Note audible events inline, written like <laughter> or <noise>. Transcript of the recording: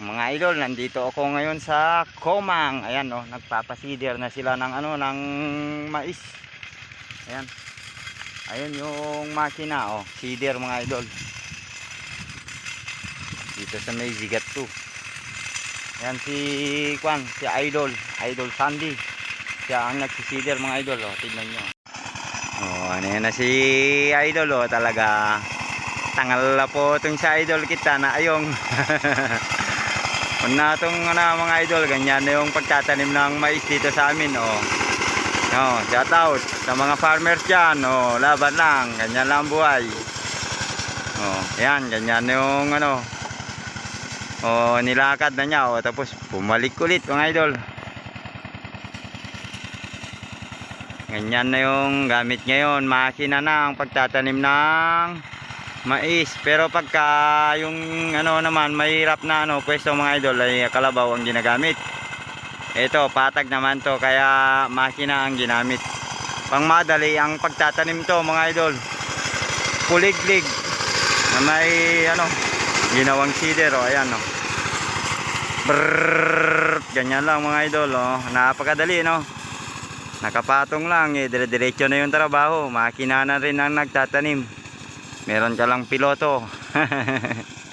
mga idol, nandito ako ngayon sa Komang. Ayan oh, nagpapasider na sila ng ano ng mais. Ayan. Ayun yung makina oh, seeder mga idol. Dito sa may zigat 2. Ayan si Kwan, si Idol, Idol Sandy. Siya ang nagsisider mga idol oh, tignan nyo. Oh, ano yan na si Idol oh, talaga tangal po itong si Idol kita na ayong <laughs> Una itong ano, mga idol, ganyan na yung pagtatanim ng mais dito sa amin, oh. Oh, shout out sa mga farmers dyan, oh, laban lang, ganyan lang ang buhay. Oh, yan, ganyan na yung ano, oh, nilakad na niya, oh, tapos bumalik ulit mga idol. Ganyan na yung gamit ngayon, makina na ang pagtatanim ng mais pero pagka yung ano naman mahirap na ano pwesto mga idol ay kalabaw ang ginagamit. Ito patag naman to kaya makina ang ginamit. Pang madali ang pagtatanim to mga idol. Kuliglig na may ano ginawang seeder o ayan o Brrrr, ganyan lang mga idol oh. napakadali no? Nakapatong lang eh. Dire-diretso na yung trabaho. Makina na rin ang nagtatanim meron ka lang piloto <laughs>